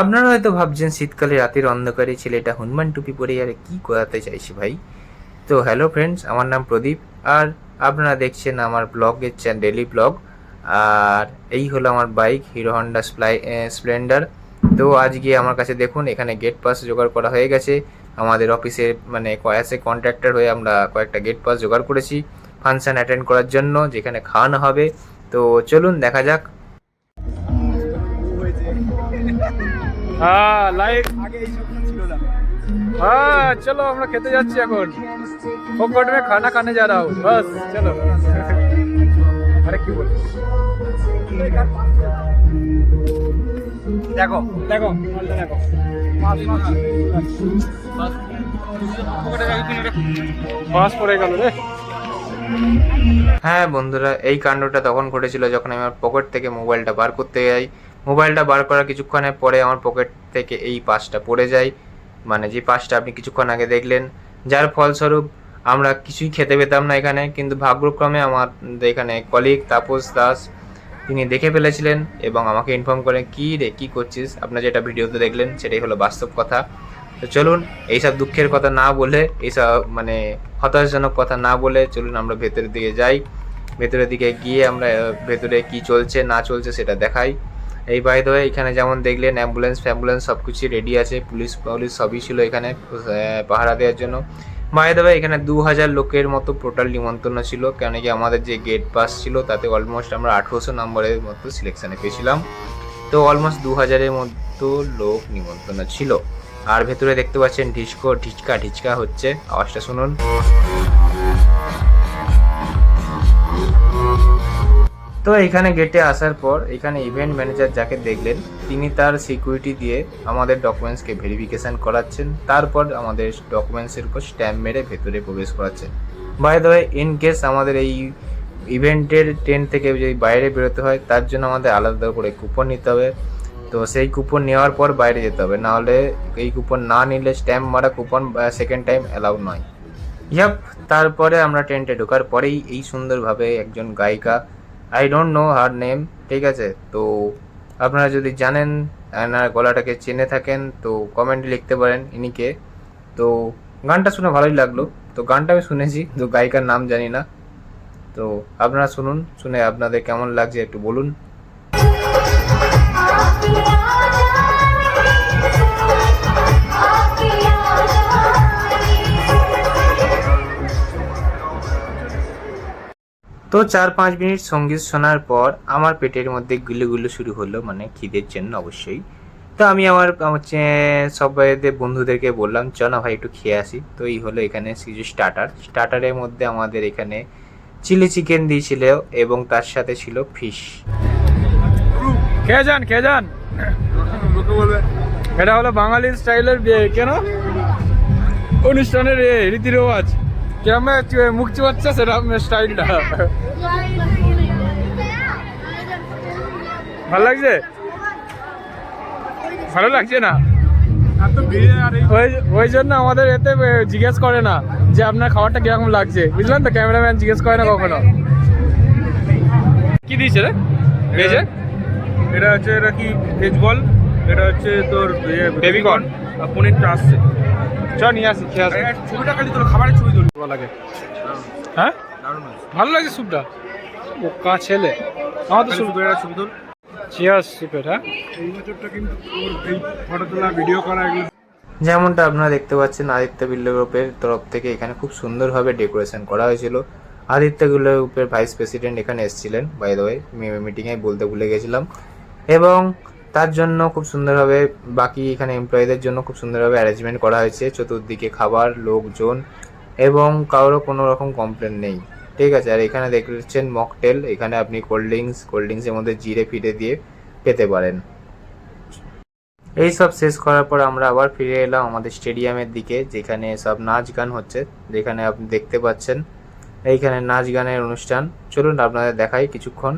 আপনারা হয়তো ভাবছেন শীতকালে রাতের অন্ধকারে ছেলেটা হনুমান টুপি পরে আর কি করাতে চাইছে ভাই? তো হ্যালো ফ্রেন্ডস আমার নাম প্রদীপ আর আপনারা দেখছেন আমার ব্লগের ডেলি ব্লগ আর এই হলো আমার বাইক হিরো হন্ডা স্প্লাই স্প্লেন্ডার তো আজকে আমার কাছে দেখুন, এখানে গেট পাস জোগাড় করা হয়ে গেছে। আমাদের অফিসে মানে কয়াসে কন্ট্রাক্টর হয়ে আমরা কয়েকটা গেট পাস জোগাড় করেছি। ফাংশন অ্যাটেন্ড করার জন্য, যেখানে খাওয়ানো হবে। তো চলুন দেখা যাক। হ্যাঁ লাইভ আগে এই স্বপ্ন ছিল না হ্যাঁ চলো আমরা খেতে যাচ্ছি এখন फोकट में खाना खाने जा रहा हूँ बस चलो अरे কি বল দেখো দেখো মালটা দেখো বাস পড়ে গেল রে হ্যাঁ বন্ধুরা এই কাণ্ডটা তখন ঘটেছিল যখন আমি আমার পকেট থেকে মোবাইলটা বার করতে যাই মোবাইলটা বার করার কিছুক্ষণের পরে আমার পকেট থেকে এই পাসটা পড়ে যায়। মানে যে পাসটা আপনি কিছুক্ষণ আগে দেখলেন, যার ফলস্বরূপ আমরা কিছুই খেতে পেতাম না এখানে, কিন্তু ভাগ্যক্রমে আমার এখানে কলিগ তাপস দাস, তিনি দেখে ফেলেছিলেন এবং আমাকে ইনফর্ম করেন কী রে, কী করছিস? আপনারা যেটা ভিডিওতে দেখলেন, সেটাই হলো বাস্তব কথা। তো চলুন, এইসব দুঃখের কথা না বলে, এইসব মানে হতাশজনক কথা না বলে চলুন আমরা ভেতরের দিকে যাই। ভেতরের দিকে গিয়ে আমরা ভেতরে কি চলছে, না চলছে সেটা দেখাই। এই বাইদ হয়ে এখানে যেমন দেখলেন অ্যাম্বুলেন্স ফ্যাম্বুলেন্স সব কিছু রেডি আছে। পুলিশ পুলিশ সবই ছিল এখানে পাহারা দেওয়ার জন্য। বাইদ হয়ে এখানে দু হাজার লোকের মতো টোটাল নিমন্ত্রণ ছিল কেন কি আমাদের যে গেট পাস ছিল, তাতে অলমোস্ট আমরা আঠেরোশো নম্বরের মতো সিলেকশানে পেয়েছিলাম। তো অলমোস্ট দু হাজারের মতো লোক নিমন্ত্রণ ছিল। আর ভেতরে দেখতে পাচ্ছেন, ঢিচকো, ঢিচকা ঢিচকা হচ্ছে। আওয়াজটা শুনুন। তো এখানে গেটে আসার পর এখানে ইভেন্ট ম্যানেজার যাকে দেখলেন, তিনি তার সিকিউরিটি দিয়ে আমাদের ডকুমেন্টসকে ভেরিফিকেশন করাচ্ছেন। তারপর আমাদের ডকুমেন্টসের উপর স্ট্যাম্প মেরে ভেতরে প্রবেশ করাচ্ছেন। By the way in case আমাদের এই ইভেন্টের ট্রেন থেকে যদি বাইরে বেরোতে হয়, তার জন্য আমাদের আলাদা করে কুপন নিতে হবে। তো সেই কুপন নেওয়ার পর বাইরে যেতে হবে। নাহলে এই কুপন না নিলে স্ট্যাম্প মারা কুপন সেকেন্ড টাইম অ্যালাউ নয়। ইয়াপ তারপরে আমরা টেন্টে ঢোকার পরেই এই সুন্দরভাবে একজন গায়িকা I don't know her name ঠিক আছে? তো আপনারা যদি জানেন, এনার গলাটাকে চেনে থাকেন, তো কমেন্টে লিখতে পারেন ইনিকে তো গানটা শুনে ভালোই লাগল। তো গানটা আমি শুনেছি, তো গায়িকার নাম জানি না। তো আপনারা শুনুন, শুনে আপনাদের কেমন লাগছে একটু বলুন। তো চার পাঁচ মিনিট সংগীত শোনার পর আমার পেটের মধ্যে গুলো গুলো শুরু হলো মানে খিদের জন্য অবশ্যই। তো আমি আমার, হচ্ছে, সবাইদের বন্ধুদেরকে বললাম চ না ভাই, একটু খেয়ে আসি। তো এই হলো এখানে কিছু স্টার্টার স্টার্টারের মধ্যে আমাদের এখানে চিলি চিকেন দিয়েছিল এবং তার সাথে ছিল ফিশ। খেয়ে যান খেয়ে যান। এটা হলো বাঙালি স্টাইলের কেন? অনুষ্ঠানের রীতি রেওয়াজ। কিরম মুখ চিবাচ্ছে সেরকম স্টাইলটা ভালো লাগছে? ভালো লাগছে না? ওই ওই জন্য আমাদের এতে জিজ্ঞেস করে না যে আপনার খাবারটা কীরকম লাগছে। বুঝলেন তো ক্যামেরাম্যান জিজ্ঞেস করে না কখনো। কি দিয়েছে রে? ভেজে? এটা হচ্ছে এটা কি ভেজ বল? এটা হচ্ছে তোর Baby corn। আর পনিরটা আসছে। চ নিয়ে আসি খেয়ে আসি। ছবিটা খালি তোর খাবারের ছবি তুলি। ভালো লাগে। হ্যাঁ? ভালো লাগছে স্যুপটা? বোকা ছেলে। আমার তো খালি স্যুপ শুধু একটা ছবি তুল। চিয়ার্স স্যুপের হ্যাঁ? এই বছরটা কিন্তু এই ফটো তোলা ভিডিও করা এগুলো যেমনটা আপনারা দেখতে পাচ্ছেন আদিত্য বিল্ল গ্রুপের তরফ থেকে এখানে খুব সুন্দরভাবে ডেকোরেশন করা হয়েছিল। আদিত্য বিল্ল গ্রুপের ভাইস প্রেসিডেন্ট এখানে এসেছিলেন বাই দ্য ওয়ে মিটিংয়ে বলতে ভুলে গেছিলাম। এবং তার জন্য খুব সুন্দরভাবে বাকি এখানে এমপ্লয়ীদের জন্য খুব সুন্দরভাবে অ্যারেঞ্জমেন্ট করা হয়েছে। চতুর্দিকে খাবার, লোকজন এবং কারোর কোনো রকম কমপ্লেন নেই। ঠিক আছে? আর এখানে দেখছেন মকটেল এখানে আপনি কোল্ড ড্রিঙ্কস কোল্ড ড্রিঙ্কসের মধ্যে জিরে ফিরে দিয়ে পেতে পারেন। এই সব শেষ করার পর আমরা আবার ফিরে এলাম আমাদের স্টেডিয়ামের দিকে, যেখানে সব নাচ গান হচ্ছে। যেখানে আপনি দেখতে পাচ্ছেন, এইখানে নাচ গানের অনুষ্ঠান। চলুন আপনাদের দেখাই কিছুক্ষণ।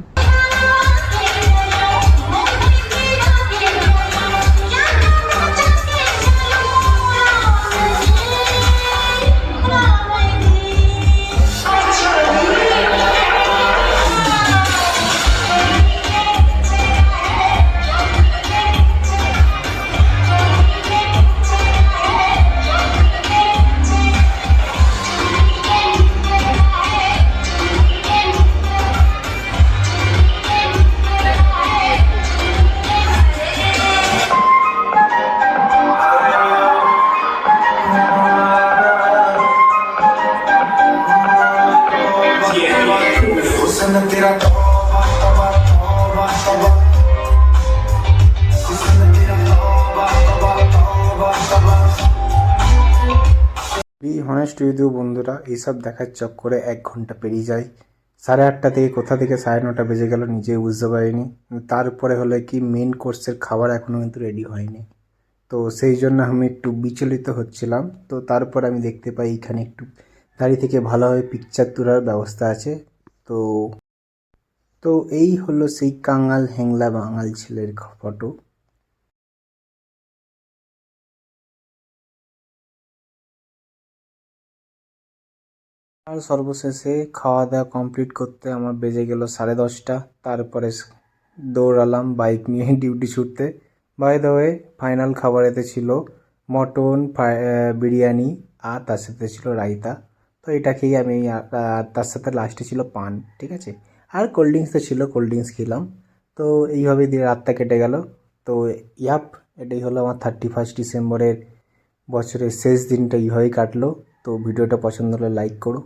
বি হনেস্ট রিভিউ বন্ধুরা, এইসব দেখার চক্করে এক ঘণ্টা পেরিয়ে যায়। সাড়ে আটটা থেকে, কোথা থেকে সাড়ে নটা বেজে গেল নিজেই বুঝতে পারিনি। তারপরে হলে কি মেন কোর্সের খাবার এখনও কিন্তু রেডি হয়নি। তো সেই জন্য আমি একটু বিচলিত হচ্ছিলাম। তো তারপর আমি দেখতে পাই এখানে একটু দাঁড়িয়ে থেকে ভালোভাবে পিকচার তোলার ব্যবস্থা আছে। তো তো এই হলো সেই কাঙাল হ্যাংলা বাঙাল ছেলের ফটো। আর সর্বশেষে খাওয়া দাওয়া কমপ্লিট করতে আমার বেজে গেল সাড়ে দশটা। তারপরে দৌড়ালাম বাইক নিয়ে ডিউটি ছুটতে। বাই দ্য ওয়ে ফাইনাল খাবারেতে ছিল মটন বিরিয়ানি আর তার সাথে ছিল রায়তা। তো এটা খেয়ে আমি তার সাথে লাস্টে ছিল পান, ঠিক আছে? আর কোল্ড ড্রিঙ্কস তো ছিল কোল্ড ড্রিঙ্কস খেলাম। তো এইভাবে দিয়ে রাতটা কেটে গেল। তো ইয়াপ, এটাই হলো আমার থার্টি ফার্স্ট ডিসেম্বরের বছরের শেষ দিনটা এইভাবেই কাটলো। তো ভিডিওটা পছন্দ হলে লাইক করো।